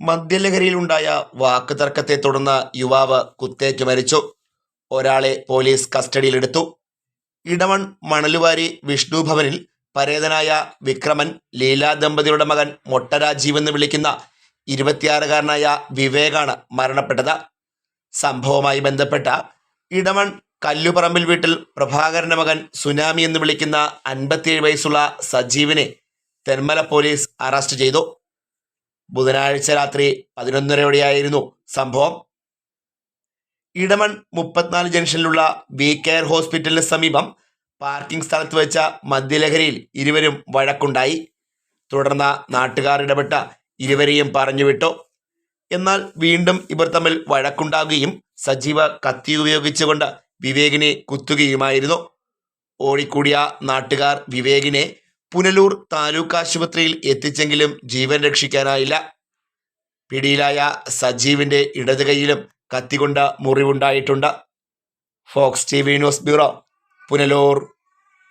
മദ്യലഹരിയിലുണ്ടായ വാക്കുതർക്കത്തെ തുടർന്ന് യുവാവ് കുത്തേറ്റ് മരിച്ചു. ഒരാളെ പോലീസ് കസ്റ്റഡിയിലെടുത്തു. ഇടവൺ മണലുവാരി വിഷ്ണു ഭവനിൽ പരേതനായ വിക്രമൻ ലീല ദമ്പതിയുടെ മകൻ മൊട്ടരാജീവ് എന്ന് വിളിക്കുന്ന ഇരുപത്തിയാറുകാരനായ വിവേകാണ് മരണപ്പെട്ടത്. സംഭവവുമായി ബന്ധപ്പെട്ട ഇടവൺ കല്ലുപറമ്പിൽ വീട്ടിൽ പ്രഭാകരന്റെ മകൻ സുനാമി എന്ന് വിളിക്കുന്ന അൻപത്തിയേഴ് വയസ്സുള്ള സജീവിനെ തെന്മല പോലീസ് അറസ്റ്റ് ചെയ്തു. ബുധനാഴ്ച രാത്രി പതിനൊന്നരയോടെയായിരുന്നു സംഭവം. ഇടമൺ മുപ്പത്തിനാല് ജംഗ്ഷനിലുള്ള വി കെയർ ഹോസ്പിറ്റലിന് സമീപം പാർക്കിംഗ് സ്ഥലത്ത് വെച്ച മദ്യലഹരിയിൽ ഇരുവരും വഴക്കുണ്ടായി. തുടർന്ന് നാട്ടുകാർ ഇടപെട്ട ഇരുവരെയും പറഞ്ഞുവിട്ടു എന്നാൽ വീണ്ടും ഇവർ തമ്മിൽ വഴക്കുണ്ടാകുകയും സജീവ കത്തി ഉപയോഗിച്ചുകൊണ്ട് വിവേകിനെ കുത്തുകയുമായിരുന്നു. ഓടിക്കൂടിയ നാട്ടുകാർ വിവേകിനെ പുനലൂർ താലൂക്ക് ആശുപത്രിയിൽ എത്തിച്ചെങ്കിലും ജീവൻ രക്ഷിക്കാനായില്ല. പിടിയിലായ സജീവിന്റെ ഇടത് കൈയിലും കത്തികൊണ്ട് മുറിവുണ്ടായിട്ടുണ്ട്. Fox T V news bureau Punalur.